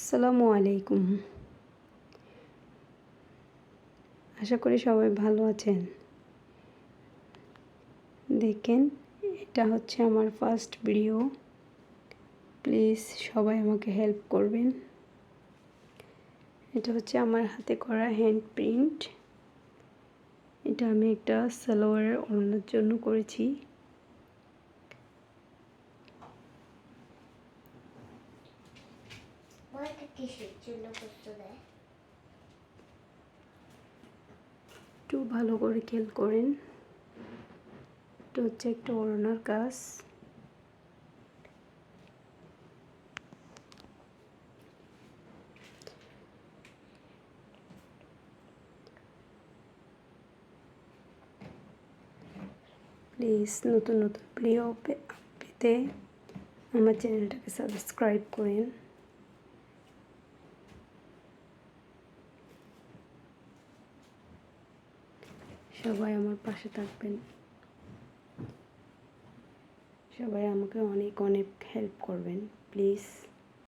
আসসালামু আলাইকুম। আশা করি সবাই ভালো আছেন। দেখেন, এটা হচ্ছে আমার ফার্স্ট ভিডিও প্লিজ সবাই আমাকে হেল্প করবেন। এটা হচ্ছে আমার হাতে করা হ্যান্ড প্রিন্ট এটা আমি একটা সালোয়ারের ওড়নার জন্য করেছি। একটু ভালো করে খেয়াল করেন। এটা হচ্ছে একটা ওড়নার কাজ। প্লিজ নতুন নতুন প্রিয় পেতে আমার চ্যানেলটাকে সাবস্ক্রাইব করেন। সবাই আমার পাশে থাকবেন। সবাই আমাকে অনেক অনেক হেল্প করবেন প্লিজ